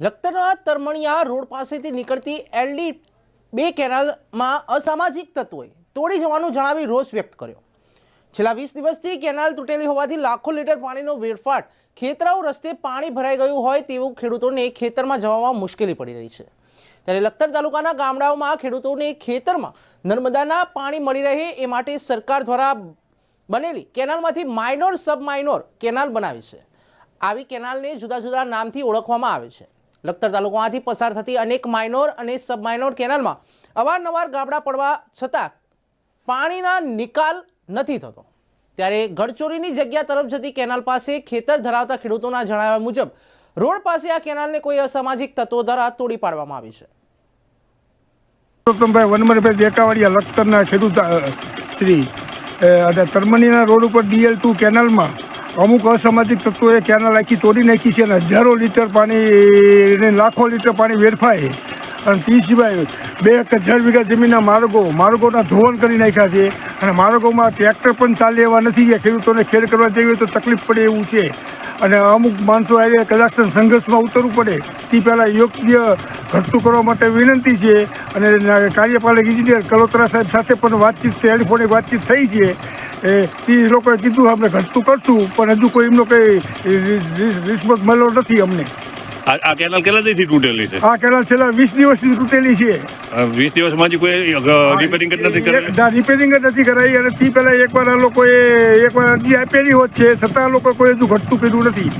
લખતરના તરમણિયા road પાસેથી નીકળતી LD બે કેનાલમાં અસામાજિક તત્વોએ તોડી જવાનું જણાવી રોષ વ્યક્ત કર્યો. છેલ્લા વીસ દિવસથી કેનાલ તૂટેલી હોવાથી લાખો લીટર પાણીનો વેડફાટ ખેતરાઓ રસ્તે પાણી ભરાઈ ગયું હોય તેવું ખેડૂતોને ખેતરમાં જવામાં મુશ્કેલી પડી રહી છે. ત્યારે લખતર તાલુકાના ગામડાઓમાં ખેડૂતોને ખેતરમાં નર્મદાના પાણી મળી રહે એ માટે સરકાર દ્વારા બનેલી કેનાલમાંથી માઇનોર સબ માઇનોર કેનાલ બનાવી છે. આવી કેનાલને જુદા જુદા નામથી ઓળખવામાં આવે છે. લખતર તાલુકામાંથી પસાર થતી અનેક માઇનોર અને સબ માઇનોર કેનાલમાં અવારનવાર ગાબડા પડવા છતાં પાણીના નિકાલ નથી થતો. ત્યારે ગડચોરીની જગ્યા તરફ જતી કેનાલ પાસે ખેતર ધરાવતા ખેડૂતોના જણાવ્યા મુજબ, રોડ પાસે આ કેનાલને કોઈ અસામાજિક તત્વો દ્વારા તોડી પાડવામાં આવી છે. પુરુષોત્તમભાઈ વનમરભાઈ દેકાવાડિયા લખતરના ખેડૂત શ્રી અને તરમણીના રોડ ઉપર ડીએલ ટુ કેનાલમાં અમુક અસામાજિક તત્વોએ કેનાલ આખી તોડી નાખી છે અને હજારો લીટર પાણી લાખો લીટર પાણી વેડફાય. અને તે સિવાય બે એક હજાર વીઘા જમીનના માર્ગો, માર્ગોના ધોવાણ કરી નાખ્યા છે અને માર્ગોમાં ટ્રેક્ટર પણ ચાલે એવા નથી કે ખેડૂતોને ખેડ કરવા જઈએ તો તકલીફ પડે એવું છે. અને અમુક માણસો આજે કદાચ સંઘર્ષમાં ઉતરવું પડે તે પહેલાં યોગ્ય ઘટતું કરવા માટે વિનંતી છે. અને કાર્યપાલક ઇજનેર કલોત્રા સાહેબ સાથે પણ વાતચીત ટેલિફોનિક વાતચીત થઈ છે. એ તે લોકોએ કીધું, આપણે ઘટતું કરશું, પણ હજુ કોઈ એમનો કંઈ રિસ્પોન્સ મળ્યો નથી અમને. આ કેનાલ કેટલા દિવસથી તૂટેલી છે? આ કેનાલ છેલ્લા વીસ દિવસથી તૂટેલી છે. વીસ દિવસમાં હજી કોઈ રિપેરિંગ જ નથી કરાવી રિપેરિંગ જ નથી કરાઈ અને તે પહેલાં એકવાર આ લોકોએ એકવાર અરજી આપેલી હોત છે છતાં લોકો કોઈ હજુ ઘટતું કર્યું નથી.